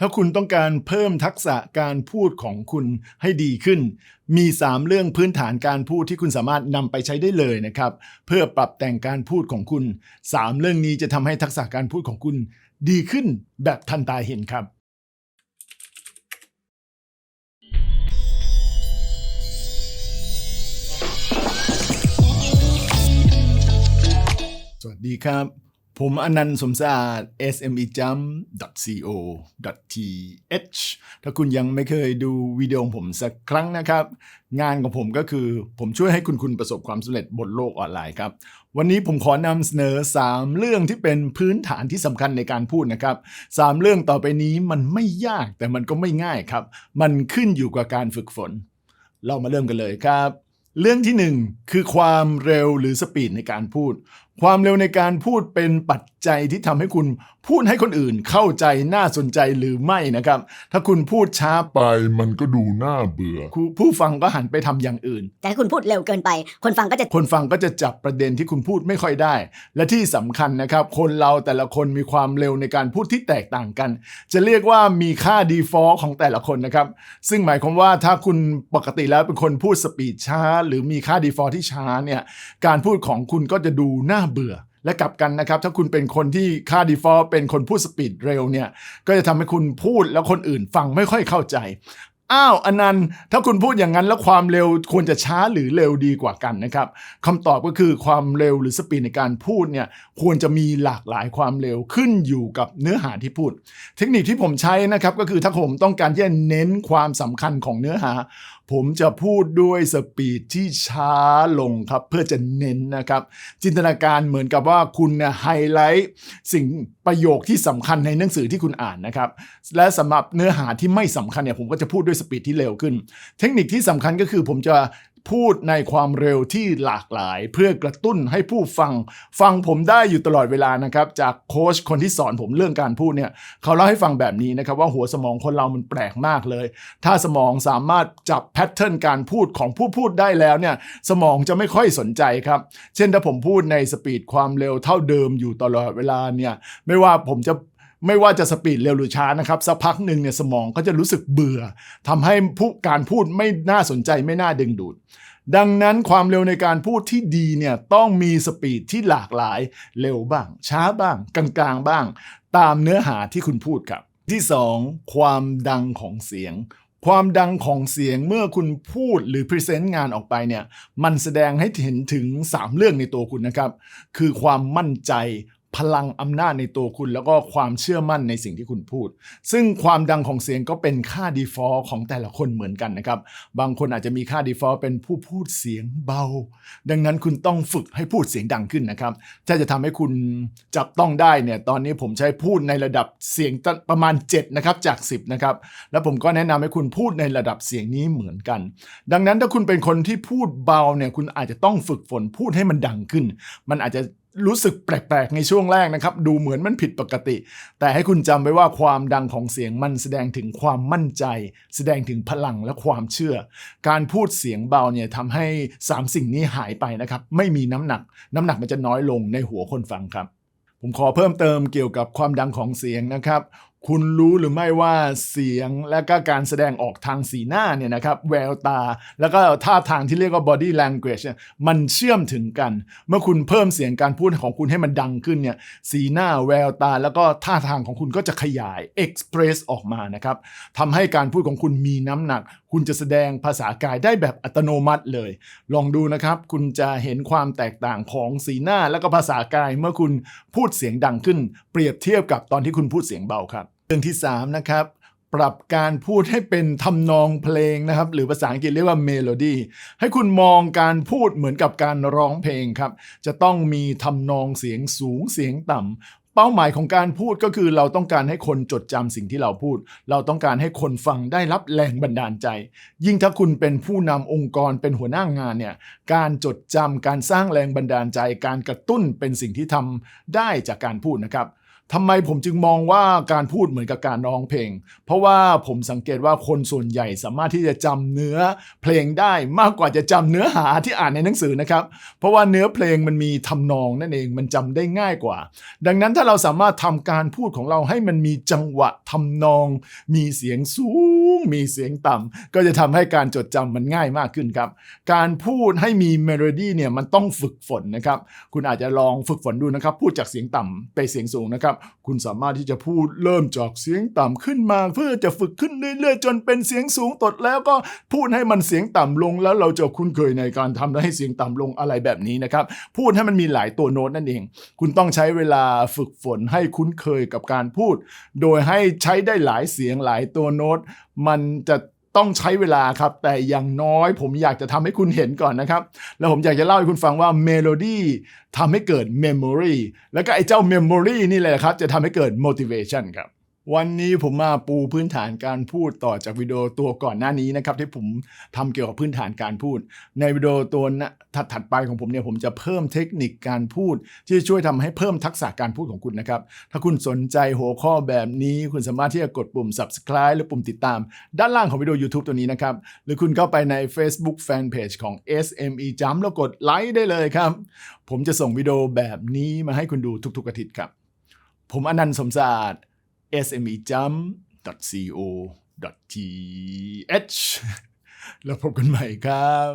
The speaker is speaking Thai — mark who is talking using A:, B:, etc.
A: ถ้าคุณต้องการเพิ่มทักษะการพูดของคุณให้ดีขึ้น มี 3 เรื่องพื้นฐานการพูดที่คุณสามารถนำไปใช้ได้เลยนะครับ เพื่อปรับแต่งการพูดของคุณ 3 เรื่องนี้จะทำให้ทักษะการพูดของคุณดีขึ้นแบบทันตาเห็นครับ สวัสดีครับ ผมอนันต์สมศาสตร์ smejump.co.th ถ้าคุณยังไม่เคยดูวิดีโอของผมสักครั้งนะครับ งานของผมก็คือผมช่วยให้คุณคุณประสบความสำเร็จบนโลกออนไลน์ครับ วันนี้ผมขอนำเสนอ 3 เรื่องที่เป็นพื้นฐานที่สำคัญในการพูดนะครับ 3 เรื่องต่อไปนี้มันไม่ยากแต่มันก็ไม่ง่ายครับ มันขึ้นอยู่กับการฝึกฝน เรามาเริ่มกันเลยครับเรื่องที่หนึ่งคือความเร็วหรือสปีดในการพูดความเร็วในการพูดเป็นปัจจัยที่ทำให้คุณพูดให้คนอื่นเข้าใจน่าสนใจหรือไม่นะครับ ถ้าคุณพูดช้า
B: ไปมันก็ดูน่าเบื่อ
A: ผู้ฟังก็หันไปทำอย่างอื่น
C: แต่ถ้าคุณพูดเร็วเกินไป คนฟังก็จะ
A: คนฟังก็จะจับประเด็นที่คุณพูดไม่ค่อยได้ และที่สำคัญนะครับ คนเราแต่ละคนมีความเร็วในการพูดที่แตกต่างกัน จะเรียกว่ามีค่า default ของแต่ละคนนะครับ ซึ่งหมายความว่าถ้าคุณปกติแล้วเป็นคนพูดสปีดช้า หรือมีค่า default ที่ช้าเนี่ยการพูดของคุณก็จะดูน่าเบื่อและกลับกันนะครับ ถ้าคุณเป็นคนที่ค่าดีฟอเป็นคนพูดสปีดเร็วเนี่ย ก็จะทำให้คุณพูดแล้วคนอื่นฟังไม่ค่อยเข้าใจ อ้าวอนันต์ถ้าคุณพูดอย่างนั้นแล้วความเร็วควรจะช้าหรือเร็วดีกว่ากันนะครับคำตอบก็คือความเร็วหรือสปีดในการพูดเนี่ยควรจะมีหลากหลายความเร็วขึ้นอยู่กับเนื้อหาที่พูด เทคนิคที่ผมใช้นะครับก็คือถ้าผมต้องการที่จะเน้นความสำคัญของเนื้อหา ผมจะพูดด้วยสปีดที่ช้าลงครับเพื่อจะเน้นนะครับ จินตนาการเหมือนกับว่าคุณเนี่ยไฮไลท์สิ่งประโยคที่สำคัญในหนังสือที่คุณอ่านนะครับและสำหรับเนื้อหาที่ไม่สำคัญเนี่ยผมก็จะพูดด้วยสปีดที่เร็วขึ้น เทคนิคที่สำคัญก็คือผมจะพูดในความเร็วที่หลากหลาย เพื่อกระตุ้นให้ผู้ฟัง ฟังผมได้อยู่ตลอดเวลานะครับ จากโค้ชคนที่สอนผมเรื่องการพูดเนี่ยเขาเล่าให้ฟังแบบนี้นะครับ ว่าหัวสมองคนเรามันแปลกมากเลย ถ้าสมองสามารถจับแพทเทิร์นการพูดของผู้พูดได้แล้วเนี่ยสมองจะไม่ค่อยสนใจครับ เช่นถ้าผมพูดในสปีดความเร็วเท่าเดิมอยู่ตลอดเวลาเนี่ยไม่ว่าผมจะ ไม่ว่าจะสปีดเร็วหรือช้านะครับสักพักหนึ่งเนี่ยสมองก็จะรู้สึกเบื่อทำให้ผู้การพูดไม่น่าสนใจไม่น่าดึงดูด ดังนั้นความเร็วในการพูดที่ดีเนี่ยต้องมีสปีดที่หลากหลายเร็วบ้าง ช้าบ้าง กลางๆบ้าง ตามเนื้อหาที่คุณพูดครับ ที่ 2 ความดังของเสียงความดังของเสียงเมื่อคุณพูดหรือพรีเซนต์งานออกไปเนี่ยมันแสดงให้เห็นถึง 3 เรื่องในตัวคุณนะครับ คือความมั่นใจ พลังอำนาจในตัวคุณ แล้วก็ความเชื่อมั่นในสิ่งที่คุณพูด ซึ่งความดังของเสียงก็เป็นค่า default ของแต่ละคนเหมือนกันนะครับ บางคนอาจจะมีค่า default เป็นผู้พูดเสียงเบา ดังนั้นคุณต้องฝึกให้พูดเสียงดังขึ้นนะครับ ถ้าจะทำให้คุณจับต้องได้เนี่ย ตอนนี้ผมใช้พูดในระดับเสียงประมาณ 7 นะครับ จาก 10 นะครับ แล้วผมก็แนะนำให้คุณพูดในระดับเสียงนี้เหมือนกัน ดังนั้นถ้าคุณเป็นคนที่พูดเบาเนี่ย คุณอาจจะต้องฝึกฝนพูดให้มันดังขึ้น มันอาจจะ รู้สึกแปลกๆ ในช่วงแรกนะครับ ดูเหมือนมันผิดปกติ แต่ให้คุณจำไว้ว่าความดังของเสียงมันแสดงถึงความมั่นใจ แสดงถึงพลังและความเชื่อ การพูดเสียงเบาเนี่ยทำให้ 3 สิ่งนี้หายไปนะครับ ไม่มีน้ำหนัก น้ำหนักมันจะน้อยลงในหัวคนฟังครับ ผมขอเพิ่มเติมเกี่ยวกับความดังของเสียงนะครับ คุณรู้หรือไม่ว่าเสียงและก็การแสดงออกทางสีหน้าเนี่ยนะครับแววตา แล้วก็ท่าทางที่เรียกว่า body language เนี่ยมันเชื่อมถึงกัน เมื่อคุณเพิ่มเสียงการพูดของคุณให้มันดังขึ้นเนี่ยสีหน้าแววตา แล้วก็ท่าทางของคุณก็จะขยาย express ออกมานะครับทำให้การพูดของคุณมีน้ำหนัก คุณจะแสดงภาษากายได้แบบอัตโนมัติเลย ลองดูนะครับ คุณจะเห็นความแตกต่างของสีหน้า และก็ภาษากายเมื่อคุณพูดเสียงดังขึ้น เปรียบเทียบกับตอนที่คุณพูดเสียงเบาครับเรื่องที่3นะครับปรับการพูดให้เป็นทำนองเพลงนะครับ หรือภาษาอังกฤษเรียกว่าเมโลดี้ให้คุณมองการพูดเหมือนกับการร้องเพลงครับ จะต้องมีทำนองเสียงสูงเสียงต่ำเป้าหมายของการพูดก็คือเราต้องการให้คนจดจำสิ่งที่เราพูด เราต้องการให้คนฟังได้รับแรงบันดาลใจ ยิ่งถ้าคุณเป็นผู้นำองค์กรเป็นหัวหน้างานเนี่ย การจดจำการสร้างแรงบันดาลใจ การกระตุ้นเป็นสิ่งที่ทำได้จากการพูดนะครับ ทำไมผมจึงมองว่าการพูดเหมือนกับการร้องเพลง เพราะว่าผมสังเกตว่าคนส่วนใหญ่สามารถที่จะจำเนื้อเพลงได้มากกว่าจะจำเนื้อหาที่อ่านในหนังสือนะครับ เพราะว่าเนื้อเพลงมันมีทำนองนั่นเองมันจำได้ง่ายกว่า ดังนั้นถ้าเราสามารถทำการพูดของเราให้มันมีจังหวะทำนอง มีเสียงสูง มีเสียงต่ำก็จะทำให้การจดจำมันง่ายมากขึ้นครับ การพูดให้มีเมโลดี้เนี่ยมันต้องฝึกฝนนะครับ คุณอาจจะลองฝึกฝนดูนะครับ พูดจากเสียงต่ำไปเสียงสูงนะครับคุณสามารถที่จะพูดเริ่มจากเสียงต่ำขึ้นมา เพื่อจะฝึกขึ้นเรื่อยๆ จนเป็นเสียงสูงตดแล้วก็พูดให้มันเสียงต่ำลงแล้วเราจะคุ้นเคยในการทำให้เสียงต่ำลงอะไรแบบนี้นะครับพูดให้มันมีหลายตัวโน้ตนั่นเอง คุณต้องใช้เวลาฝึกฝนให้คุ้นเคยกับการพูด โดยให้ใช้ได้หลายเสียงหลายตัวโน้ต มันจะ ต้องใช้เวลาครับ แต่อย่างน้อยผมอยากจะทำให้คุณเห็นก่อนนะครับ แล้วผมอยากจะเล่าให้คุณฟังว่าเมโลดี้ทำให้เกิดเมมโมรีแล้วก็ไอ้เจ้าเมมโมรีนี่แหละครับ จะทำให้เกิด motivation ครับ วันนี้ผมมาปูพื้นฐานการพูดต่อจากวิดีโอตัวก่อนหน้านี้นะครับที่ผมทำเกี่ยวกับพื้นฐานการพูด ในวิดีโอตัวนะถัดๆไปของผมเนี่ยผมจะเพิ่มเทคนิคการพูด ที่ช่วยทำให้เพิ่มทักษะการพูดของคุณนะครับ ถ้าคุณสนใจหัวข้อแบบนี้ คุณสามารถที่จะกดปุ่ม subscribe หรือปุ่มติดตาม ด้านล่างของวิดีโอ YouTube ตัวนี้นะครับหรือคุณเข้าไปใน Facebook Fanpage ของ SME Jump แล้วกดไลค์ได้เลยครับ ผมจะส่งวิดีโอแบบนี้มาให้คุณดูทุกๆอาทิตย์ครับ ผมอนันต์สมศาสตร์ smejump.co.th แล้วพบกันใหม่ครับ